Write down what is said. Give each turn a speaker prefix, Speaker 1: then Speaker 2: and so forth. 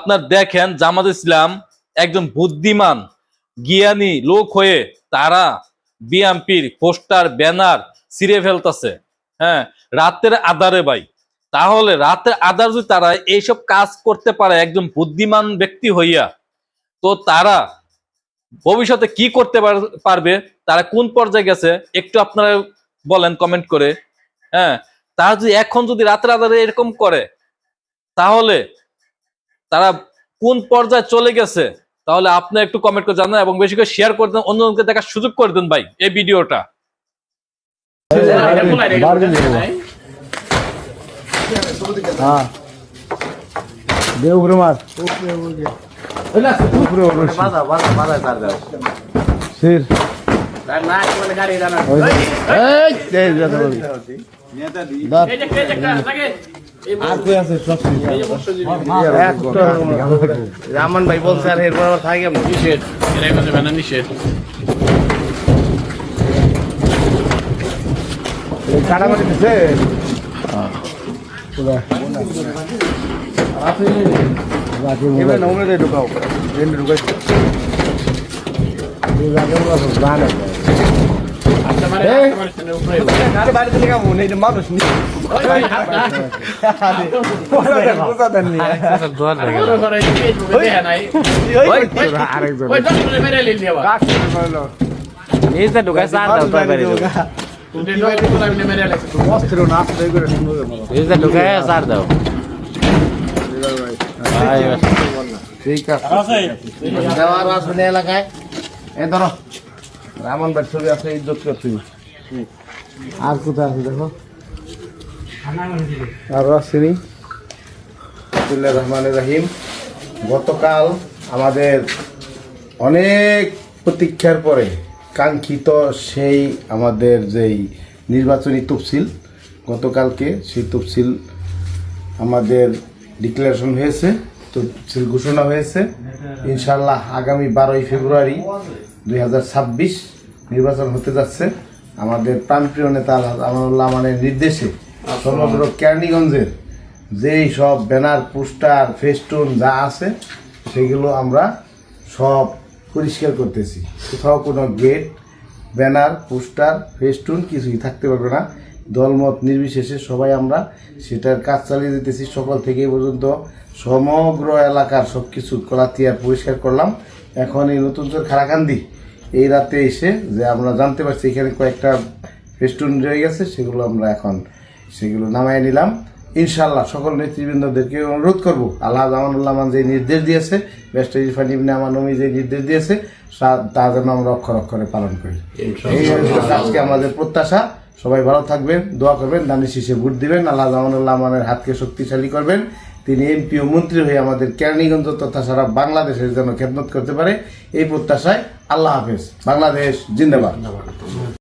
Speaker 1: আপনার দেখেন জামাত ইসলাম একজন বুদ্ধিমান, জ্ঞানী লোক হয়ে তারা বিএমপির পোস্টার, ব্যানার ছিঁড়ে ফেলতেছে। হ্যাঁ রাতের আধারে ভাই। তাহলে রাতের আধার যদি তারা এইসব কাজ করতে পারে, একজন বুদ্ধিমান ব্যক্তি হইয়া, তো তারা ভবিষ্যতে কি করতে পার- পারবে? তারা কোন পর্যায়ে গেছে? একটু আপনারা বলেন কমেন্ট করে। হ্যাঁ তারা যদি এখন যদি রাতের আধারে এরকম করে, তাহলে তারা কোন পর্যায়ে চলে গেছে তাহলে আপনি একটু কমেন্ট করে জানান এবং বেশি করে শেয়ার করে দেন অন্যজনকে দেখার সুযোগ করে দেন ভাই এই ভিডিওটা
Speaker 2: হ্যাঁ মার উপরে সির
Speaker 3: রামান ভাই বলছে আর এরপর আবার থাকি
Speaker 4: নিষেধ এর মধ্যে বানা নিষেধ
Speaker 2: কাটামাটি দিছে
Speaker 3: ঢুকাও ট্রেনে নিজে ঢুকাই চার দাও তাই বাড়ি নিজে ঢুকাই চার দাও
Speaker 2: ঠিক আছে
Speaker 3: দেওয়ার আসলে এলাকায় এ ধরো রামন ভাই ছবি আছে ইজ্জত করছি
Speaker 2: আর কোথায় আছে দেখো? আর আসেনি
Speaker 3: বিসমিল্লাহির রহমানির রহিম। গতকাল আমাদের অনেক প্রতীক্ষার পরে কাঙ্ক্ষিত সেই আমাদের যেই নির্বাচনী তফসিল গতকালকে সেই তফসিল আমাদের ডিক্লারেশন হয়েছে। তফসিল ঘোষণা হয়েছে। ইনশাল্লাহ আগামী বারোই ফেব্রুয়ারি দুই হাজার ছাব্বিশ নির্বাচন হতে যাচ্ছে। আমাদের প্রাণপ্রিয় নেতা আমানুল্লাহ মানের নির্দেশে সমগ্র কেরানীগঞ্জের যেই সব ব্যানার, পোস্টার, ফেস্টুন যা আছে, সেগুলো আমরা সব পরিষ্কার করতেছি। কোথাও কোনো গেট, ব্যানার, পোস্টার, ফেস্টুন কিছুই থাকতে পারবে না। দলমত নির্বিশেষে সবাই আমরা সেটার কাজ চালিয়ে দিতেছি। সকাল থেকে পর্যন্ত সমগ্র এলাকার সব কিছু কলাতিয়ার পরিষ্কার করলাম। এখন এই নতুন চোর খারাকান্দি এই রাতে এসে যে আমরা জানতে পারছি এখানে কয়েকটা ফেস্টুন রয়ে গেছে সেগুলো আমরা এখন সেগুলো নামায় নিলাম। ইনশাল্লাহ সকল নেতৃবৃন্দদেরকে অনুরোধ করব আল্লাহ আমানুল্লাহ মান যে নির্দেশ দিয়েছে বেস্ট ইরফান ইবনে আমার নমি যে নির্দেশ দিয়েছে তা যেন আমরা অক্ষর অক্ষরে পালন করি। এই আজকে আমাদের প্রত্যাশা। সবাই ভালো থাকবেন, দোয়া করবেন দানি শীষে ভোট দিবেন, আল্লাহ জামানুল্লাহ মানের হাতকে শক্তিশালী করবেন। তিনি এমপি ও মন্ত্রী হয়ে আমাদের কেরানীগঞ্জ তথা সারা বাংলাদেশের জন্য খেদমত করতে পারে। এই প্রত্যাশায় আল্লাহ হাফেজ। বাংলাদেশ জিন্দাবাদ।